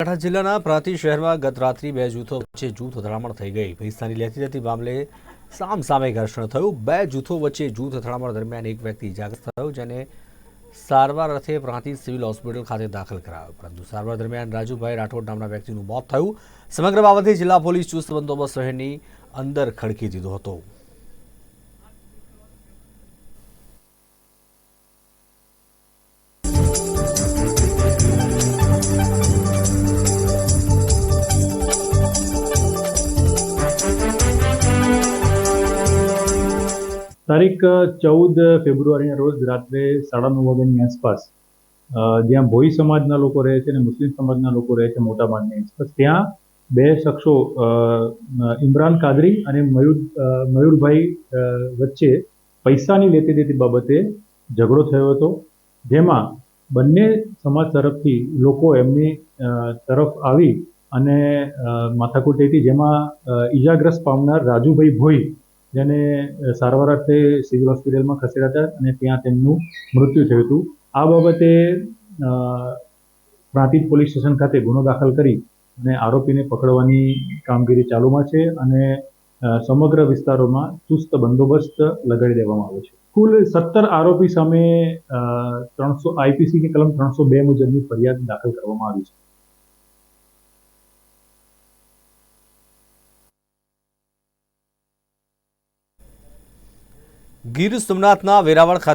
બનાસકાંઠા જિલ્લાના પ્રાંતિજ શહેરમાં ગત રાત્રિ બે જૂથો વચ્ચે જૂથ અથડામણ થઈ ગઈ. પૈસાની લેતી જતી મામલે સામ સામે ઘર્ષણ થયું. બે જૂથો વચ્ચે જૂથ અથડામણ દરમિયાન એક વ્યક્તિ ઇજાગ્રસ્ત થયો, જેને સારવાર અર્થે પ્રાંતિજ સિવિલ હોસ્પિટલ ખાતે દાખલ કરાયો. પરંતુ સારવાર દરમિયાન રાજુભાઈ રાઠોડ નામના વ્યક્તિનું મોત થયું. સમગ્ર બાબતે જિલ્લા પોલીસ ચુસ્ત બંદોબસ્ત શહેરની અંદર ખડકી દીધો હતો. તારીખ ચૌદ ફેબ્રુઆરીના રોજ રાત્રે સાડા નવ વાગ્યાની આસપાસ જ્યાં ભોઈ સમાજના લોકો રહે છે અને મુસ્લિમ સમાજના લોકો રહે છે મોટા ભાગની. આસપાસ ત્યાં બે શખ્સો ઇમરાન કાદરી અને મયુર મયુરભાઈ વચ્ચે પૈસાની લેતી દેતી બાબતે ઝઘડો થયો હતો. જેમાં બંને સમાજ તરફથી લોકો એમની તરફ આવી અને માથાકૂટ થઈ હતી. જેમાં ઈજાગ્રસ્ત પામનાર રાજુભાઈ ભોઈ જેને સારવાર અર્થે સિવિલ હોસ્પિટલમાં ખસેડ્યા હતા અને ત્યાં તેમનું મૃત્યુ થયું હતું. આ બાબતે પ્રાંતિજ પોલીસ સ્ટેશન ખાતે ગુનો દાખલ કરી અને આરોપીને પકડવાની કામગીરી ચાલુમાં છે અને સમગ્ર વિસ્તારોમાં ચુસ્ત બંદોબસ્ત લગાડી દેવામાં આવ્યો છે. કુલ સત્તર આરોપી સામે ત્રણસો આઈપીસીની કલમ ત્રણસો બે મુજબની ફરિયાદ દાખલ કરવામાં આવી છે. ગીર સોમનાથના વેરાવળ ખાતે